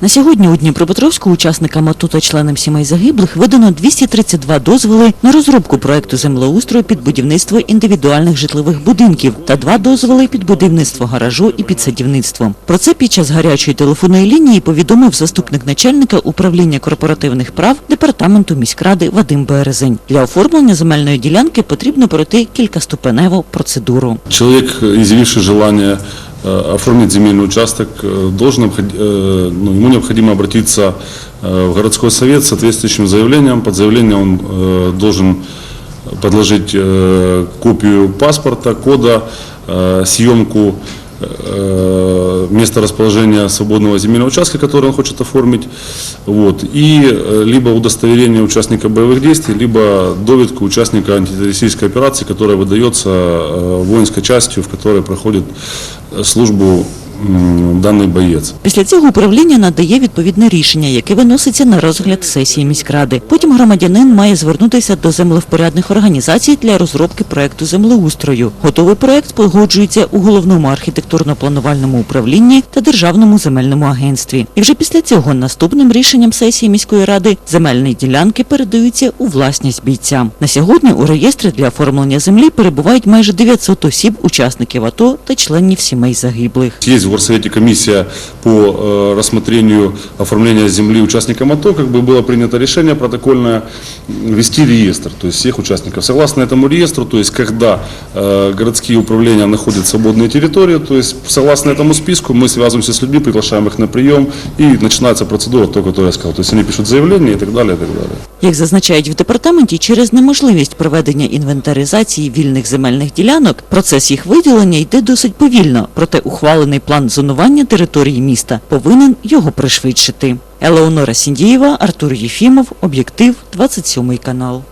На сьогодні у Дніпропетровську учасникам АТО та членам сімей загиблих видано 232 дозволи на розробку проекту землеустрою під будівництво індивідуальних житлових будинків та два дозволи під будівництво гаражу і підсадівництво. Про це під час гарячої телефонної лінії повідомив заступник начальника управління корпоративних прав департаменту міськради Вадим Березень. Для оформлення земельної ділянки потрібно пройти кількаступеневу процедуру. Человек, изъявивший желание э, оформить земельный участок, э, должен, обход- э, ну, ему необходимо обратиться э, в городской совет с соответствующим заявлением. Под заявление он э, должен подложить э, копию паспорта, кода, э, съемку э, места расположения свободного земельного участка, который он хочет оформить, вот, и э, либо удостоверение участника боевых действий, либо довідку участника антитеррористической операции, которая выдается э, воинской частью, в которой проходит э, службу м, данный боец. Після цього управління надає відповідне рішення, яке виноситься на розгляд сесії міськради. Потім громадянин має звернутися до землевпорядних організацій для розробки проекту землеустрою. Готовий проект погоджується у головному архітектурно-планувальному управлінні та державному земельному агентстві. І вже після цього наступним рішенням сесії міської ради земельні ділянки передаються у власність бійцям. На сьогодні у реєстрі для оформлення землі перебувають майже 900 осіб, учасників АТО та членів сімей загиблих Есть в Горсовете комиссия по э, рассмотрению оформления земли участникам АТО, как бы было принято решение протокольное вести реестр, то есть всех участников. Согласно этому реестру, то есть когда э, городские управления находят свободные территории, то есть согласно этому списку мы связываемся с людьми, приглашаем их на прием и начинается процедура, то, которую я сказал. То есть они пишут заявление и так далее, и так далее. Як зазначають в департаменті, через неможливість проведення інвентаризації вільних земельних ділянок, процес їх виділення йде досить повільно, проте ухвалений план зонування території міста повинен його пришвидшити. Елеонора Сіндієва, Артур Єфімов, Об'єктив, 27 канал.